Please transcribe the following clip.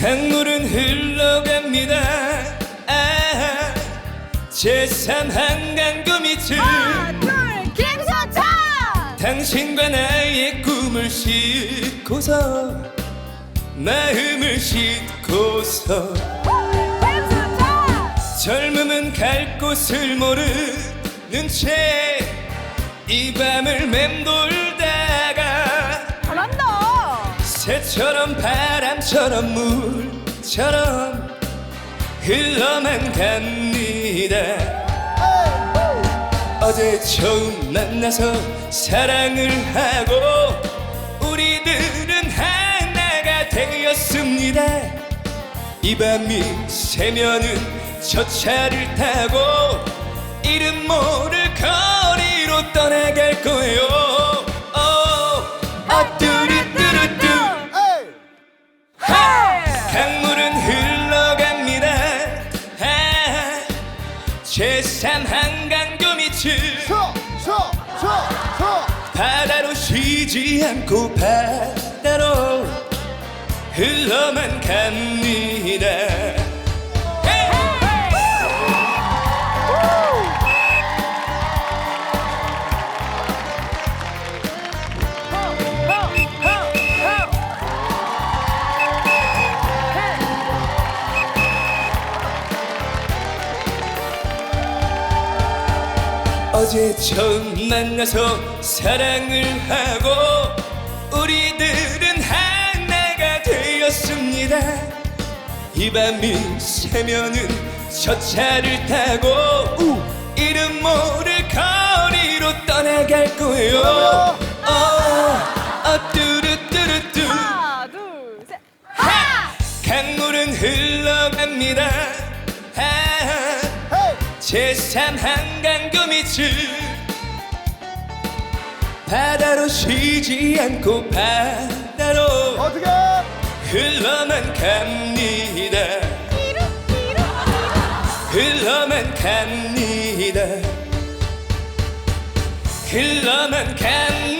강물은 흘러갑니다. 아, 제3 한강교 밑을 하나 둘 김서찬! 당신과 나의 꿈을 싣고서 마음을 싣고서. 젊음은 갈 곳을 모르는 채 이 밤을 맴돌 새처럼 바람처럼 물처럼 흘러만 갑니다. 어제 처음 만나서 사랑을 하고 우리들은 하나가 되었습니다. 이 밤이 새면은 저 차를 타고 이름 모를 제3 한강교 밑을 바다로 쉬지 않고 바다로 흘러만 갑니다 어제 처음 만나서 사랑을 하고 우리들은 하나가 되었습니다. 이 밤이 새면은 저 차를 타고 이름 모를 거리로 떠나갈 거예요. 어, 어, 뚜루뚜루뚜. 하나 둘셋. 하! 강물은 흘러갑니다. 아, 제3 한강교 밑을 바다로 쉬지 않고 바다로 어떻게? 흘러만 갑니다. 흘러만 갑니다. 흘러만 갑니다